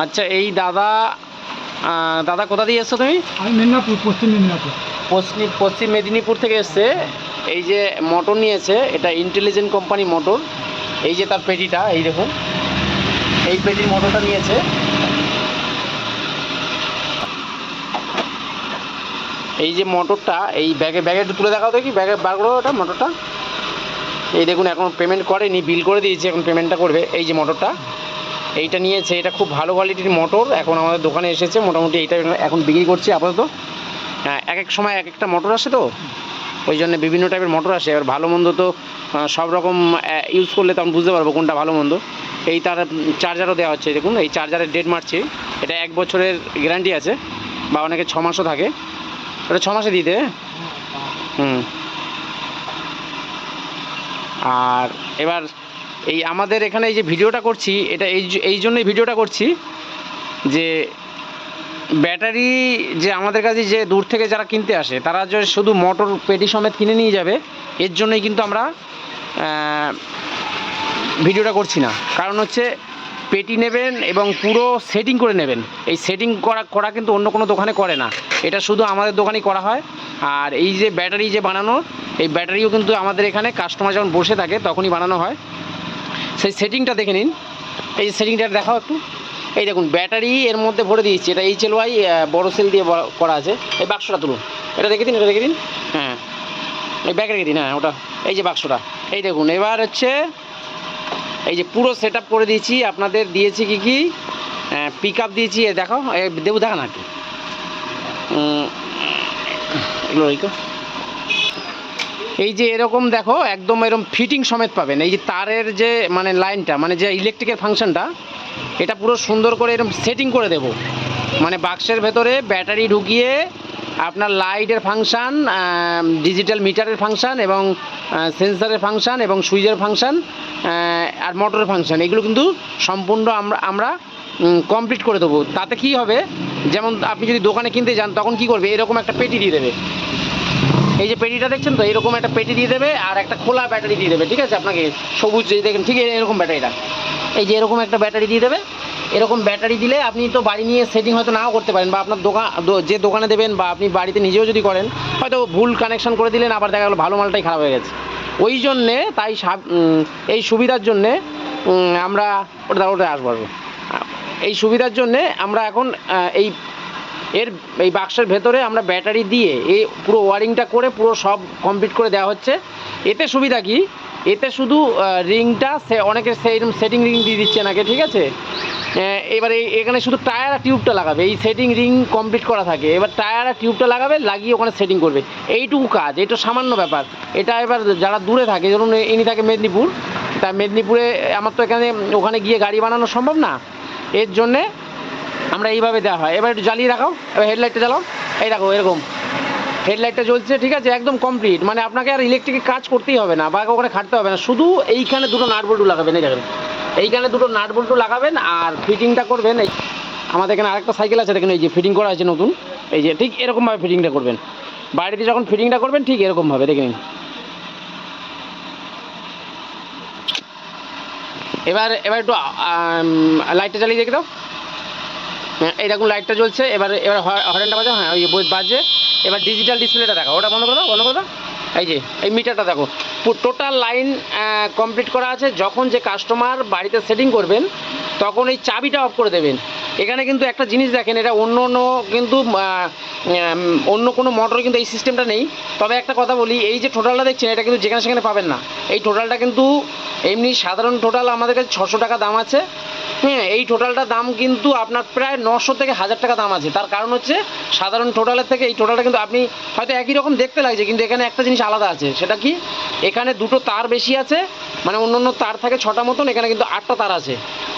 আচ্ছা এই দাদা দাদা কোথা দিয়ে এসছো তুমি? আমি মেদিনীপুর পশ্চিম মেদিনীপুর। পশ্চিম পশ্চিম মেদিনীপুর থেকে এসছে। এই যে মোটর নিয়েছে এটা ইন্টেলিজেন্ট কোম্পানি মোটর। এই যে তার পেটিটা এই দেখুন। এই পেটির মোটরটা নিয়েছে। এই যে মোটরটা এই ব্যাগে ব্যাগে একটু তুলে দেখাও দেখি ব্যাগে বার করো ওটা মোটরটা। এই দেখুন এখন পেমেন্ট করেনি বিল করে দিয়েছি এখন পেমেন্টটা করবে। এই যে মোটরটা। এইটা নিয়েছে, এটা খুব ভালো কোয়ালিটির মোটর এখন আমাদের দোকানে এসেছে, মোটামুটি এইটা এখন বিক্রি করছি আপাতত। হ্যাঁ এক এক সময় এক একটা মোটর আসে তো? ওই জন্য বিভিন্ন টাইপের মোটর আসে, এবার ভালো মন্দ তো সব রকম ইউজ করলে তখন বুঝতে পারব কোনটা ভালো মন্দ। এই তার চার্জারও দেওয়া হচ্ছে, দেখুন, এই চার্জারের ডেট মারছে। এটা এক বছরের গ্যারান্টি আছে, বা অনেকে ছ মাসও থাকে। ওটা ছ মাসে দিয়ে দেবে হুম। আর এবার এই আমাদের এখানে এই যে ভিডিওটা করছি, এটা এই এই জন্যই ভিডিওটা করছি যে ব্যাটারি যে আমাদের কাছে যে দূর থেকে যারা কিনতে আসে, তারা যে শুধু মোটর পেটি সমেত কিনে নিয়ে যাবে, এর জন্যই কিন্তু আমরা ভিডিওটা করছি না। কারণ হচ্ছে পেটি নেবেন এবং পুরো সেটিং করে নেবেন। এই সেটিং করা করা কিন্তু অন্য কোনো দোকানে করে না। এটা শুধু আমাদের দোকানেই করা হয়। আর এই যে ব্যাটারি যে বানানো, এই ব্যাটারিও কিন্তু আমাদের এখানে কাস্টমার যখন বসে থাকে, তখনই বানানো হয়। সেই সেটিংটা দেখে নিন। এই সেটিংটা দেখাও একটু। এই দেখুন ব্যাটারি এর মধ্যে ভরে দিয়েছি। এটা এইচ এল ওয়াই বড়ো সেল দিয়ে করা আছে। এই বাক্সটা তুলুন। এটা দেখে দিন এটা দেখে দিন। হ্যাঁ। এই ব্যাগে রেখে দিন হ্যাঁ ওটা। এই যে বাক্সটা। এই দেখুন এবার হচ্ছে এই যে পুরো সেট আপ করে দিয়েছি। আপনাদের দিয়েছি কি কি? পিক আপ দিয়েছি দেখো দেবু দেখা না একটু উম, এগুলো। এই যে এরকম দেখো, একদম এরকম ফিটিং সমেত পাবেন। এই যে তারের যে মানে লাইনটা মানে যে ইলেকট্রিকের ফাংশনটা এটা পুরো সুন্দর করে এরকম সেটিং করে দেব। মানে বাক্সের ভেতরে ব্যাটারি ঢুকিয়ে আপনার লাইটের ফাংশান ডিজিটাল মিটারের ফাংশান এবং সেন্সারের ফাংশান এবং সুইচের ফাংশান আর মোটরের ফাংশান এগুলো কিন্তু সম্পূর্ণ আমরা আমরা কমপ্লিট করে দেবো। তাতে কি হবে? যেমন আপনি যদি দোকানে কিনতে যান, তখন কি করবে? এরকম একটা পেটি দিয়ে দেবে। এই যে পেটিটা দেখছেন তো, এরকম একটা পেটি দিয়ে দেবে আর একটা খোলা ব্যাটারি দিয়ে দেবে, ঠিক আছে? আপনাকে সবুজ যে দেখেন, ঠিক এরকম ব্যাটারিটা। এই যে এরকম একটা ব্যাটারি দিয়ে দেবে। এরকম ব্যাটারি দিলে আপনি তো বাড়ি নিয়ে সেটিং হয়তো নাও করতে পারেন বা আপনার দোকান যে দোকানে দেবেন বা আপনি বাড়িতে নিজেও যদি করেন, হয়তো ভুল কানেকশন করে দিলেন, আবার দেখা গেলো ভালো মালটাই খারাপ হয়ে গেছে। ওই জন্যে তাই এই সুবিধার জন্যে আমরা ওটা ওটা আসব আসব। এই সুবিধার জন্যে আমরা এখন এই এর এই বাক্সের ভেতরে আমরা ব্যাটারি দিয়ে এই পুরো ওয়ারিংটা করে পুরো সব কমপ্লিট করে দেওয়া হচ্ছে। এতে সুবিধা কি? এতে শুধু রিংটা সে অনেকে সেইরকম সেটিং রিং দিয়ে দিচ্ছে নাকি, ঠিক আছে? এবারে এখানে শুধু টায়ার আর টিউবটা লাগাবে, এই সেটিং রিং কমপ্লিট করা থাকে। এবার টায়ার আর টিউবটা লাগাবে, লাগিয়ে ওখানে সেটিং করবে। এইটুকু কাজ, এটা সামান্য ব্যাপার। এটা এবার যারা দূরে থাকে, ধরুন ইনি থাকে মেদিনীপুর, তা মেদিনীপুরে আমার তো এখানে, ওখানে গিয়ে গাড়ি বানানো সম্ভব না। এর জন্যে আমরা এইভাবে দেওয়া হয়। এবার একটু জ্বালিয়ে রাখাও। এবার হেডলাইটটা জ্বালাও। এই রাখো এরকম। হেডলাইটটা জ্বলছে, ঠিক আছে? একদম কমপ্লিট মানে আপনাকে আর ইলেকট্রিকের কাজ করতেই হবে না, বা ওখানে খাটতে হবে না। শুধু এইখানে দুটো নাট বল্টু লাগাবেন, এই দেখেন। এইখানে দুটো নাট বল্টু লাগাবেন আর ফিটিংটা করবেন, এই আমাদের এখানে আরেকটা সাইকেল আছে, দেখেন এই যে ফিটিং করা আছে নতুন। এই যে ঠিক এরকমভাবে ফিটিংটা করবেন। বাড়িতে যখন ফিটিংটা করবেন, ঠিক এরকমভাবে, দেখে নিন। এবার এবার একটু লাইটটা চালিয়ে দেখে দাও। হ্যাঁ এই দেখুন লাইটটা জ্বলছে, এবার এবার হরেনটা বাজে হ্যাঁ ওই বাজছে এবার ডিজিটাল ডিসপ্লেটা দেখো ওটা বন্ধ করে বন্ধ করে এই যে, এই মিটারটা দেখো। টোটাল লাইন কমপ্লিট করা আছে, যখন যে কাস্টমার বাড়িতে সেটিং করবেন, তখন এই চাবিটা অফ করে দেবেন। এখানে কিন্তু একটা জিনিস দেখেন, এটা অন্য অন্য কিন্তু অন্য কোনো মোটরে কিন্তু এই সিস্টেমটা নেই। তবে একটা কথা বলি, এই যে টোটালটা দেখছেন, এটা কিন্তু যেখানে সেখানে পাবেন না। এই টোটালটা কিন্তু এমনি সাধারণ টোটাল আমাদের কাছে ছশো টাকা দাম আছে। হ্যাঁ এই টোটালটার দাম কিন্তু আপনার প্রায় নশো থেকে হাজার টাকা দাম আছে। তার কারণ হচ্ছে সাধারণ টোটালের থেকে এই টোটালটা কিন্তু আপনি হয়তো একই রকম দেখতে লাগছে, কিন্তু এখানে একটা জিনিস আলাদা আছে। সেটা কি? এখানে দুটো তার বেশি আছে মানে অন্য অন্য তার থাকে ছটা মতন, এখানে কিন্তু আটটা তার আছে।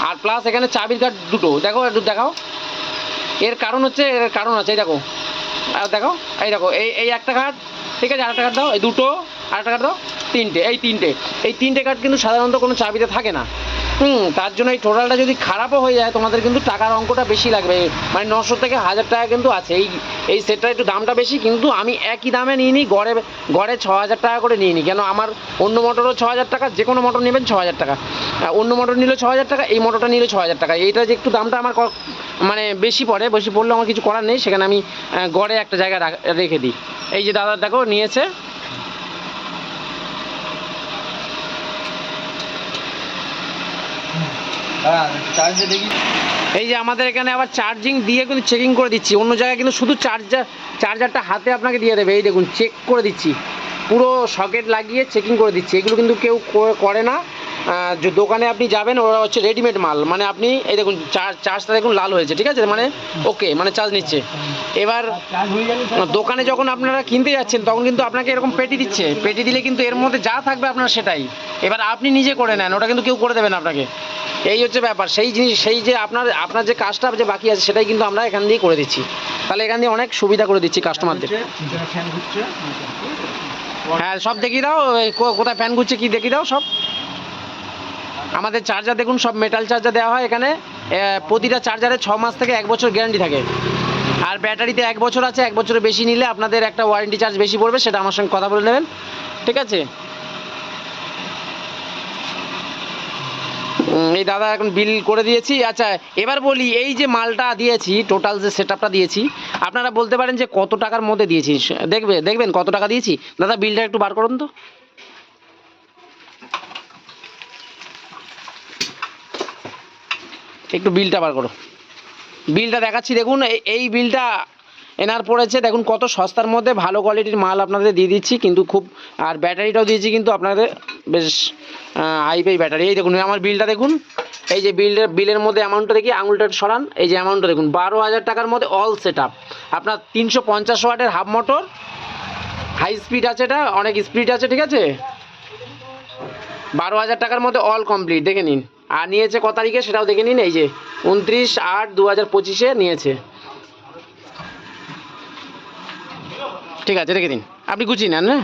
আর প্লাস এখানে চাবির কাঠ দুটো। দেখো, একটু দেখাও। এর কারণ হচ্ছে, এর কারণ আছে, এই দেখো। আর দেখো এই দেখো, এই এই একটা কার্ড ঠিক আছে, আরেকটা কার্ড দাও, এই দুটো, আরেকটা কার্ড দাও। তিনটে, এই তিনটে। এই তিনটে কার্ড কিন্তু সাধারণত কোনো চাবিতে থাকে না। হুম, তার জন্য এই টোটালটা যদি খারাপও হয়ে যায়, তোমাদের কিন্তু টাকার অঙ্কটা বেশি লাগবে। মানে নশো থেকে হাজার টাকা কিন্তু আছে। এই এই সেটটা একটু দামটা বেশি, কিন্তু আমি একই দামে নিয়ে নিই গড়ে গড়ে ছ হাজার টাকা করে নিয়ে নিই কেন আমার অন্য মোটরও ছ হাজার টাকা, যে কোনো মোটর নেবেন ছ হাজার টাকা অন্য মোটর নিলে ছ হাজার টাকা, এই মোটরটা নিলে ছ হাজার টাকা। এইটা যে একটু দামটা আমার মানে বেশি পড়ে, বেশি পড়লে আমার কিছু করার নেই। সেখানে আমি গড়ে একটা জায়গায় রাখ- রেখে দিই। এই যে দাদা দেখো, নিয়েছে। দেখি। এই যে আমাদের এখানে আবার চার্জিং দিয়ে কিন্তু চেকিং করে দিচ্ছি। অন্য জায়গায় কিন্তু শুধু চার্জার চার্জারটা হাতে আপনাকে দিয়ে দেবে। এই দেখুন চেক করে দিচ্ছি। পুরো সকেট লাগিয়ে চেকিং করে দিচ্ছি। এগুলো কিন্তু কেউ করে- না। যে দোকানে আপনি যাবেন, ওরা হচ্ছে রেডিমেড মাল। মানে আপনি, এই দেখুন চার্জ চার্জটা দেখুন লাল হয়েছে, ঠিক আছে? মানে ওকে মানে চার্জ নিচ্ছে। এবার হয়ে দোকানে যখন আপনারা কিনতে যাচ্ছেন, তখন কিন্তু আপনাকে এরকম পেটি দিচ্ছে। পেটি দিলে কিন্তু এর মধ্যে যা থাকবে আপনার সেটাই। এবার আপনি নিজে করে নেন, ওটা কিন্তু কেউ করে দেবে না আপনাকে। এই হচ্ছে ব্যাপার। সেই জিনিস সেই যে আপনার আপনার যে কাজটা যে বাকি আছে, সেটাই কিন্তু আমরা এখান দিয়ে করে দিচ্ছি। তাহলে এখান দিয়ে অনেক সুবিধা করে দিচ্ছি কাস্টমারদের হ্যাঁ সব দেখিয়ে দাও কোথায় ফ্যান ঘুরছে কি দেখিয়ে দাও সব। আমাদের চার্জার দেখুন, সব মেটাল চার্জার দেওয়া হয় এখানে। প্রতিটা চার্জারে ছ মাস থেকে এক বছর গ্যারান্টি থাকে। আর ব্যাটারিতে এক বছর আছে, এক বছরের বেশি নিলে আপনাদের একটা ওয়ারেন্টি চার্জ বেশি পড়বে, সেটা আমার সঙ্গে কথা বলে নেবেন। ঠিক আছে? এই দাদা এখন বিল করে দিয়েছি। আচ্ছা এবার বলি, এই যে মালটা দিয়েছি টোটাল যে সেট দিয়েছি, আপনারা বলতে পারেন যে কত টাকার মধ্যে দিয়েছি? দেখবে, দেখবেন কত টাকা দিয়েছি? দাদা, বিলটা একটু বার করুন তো। একটু বিলটা বার করো। বিলটা দেখাচ্ছি, দেখুন এই- এই বিলটা এনার পড়েছে। দেখুন, কত সস্তার মধ্যে ভালো কোয়ালিটির মাল আপনাদের দিয়ে দিচ্ছি, কিন্তু খুব, আর ব্যাটারিটাও দিয়েছি কিন্তু আপনাদের বেশ হাইফাই ব্যাটারি এই দেখুন আমার বিলটা দেখুন। এই যে বিলের বিলের মধ্যে অ্যামাউন্টটা দেখি, আঙুলটা সরান। এই যে অ্যামাউন্টটা দেখুন, বারো হাজার টাকার মধ্যে অল সেট আপ আপনার তিনশো পঞ্চাশ ওয়াটের হাফ মোটর হাই স্পিড আছে এটা, অনেক স্পিড আছে, ঠিক আছে? বারো হাজার টাকার মধ্যে অল কমপ্লিট দেখে নিন। আর নিয়েছে ক তারিখে সেটাও দেখে নিন, এই যে উনত্রিশ আট দু হাজার পঁচিশে নিয়েছে। ঠিক আছে রেখে দিন। আপনি গুছিয়ে নেন হ্যাঁ?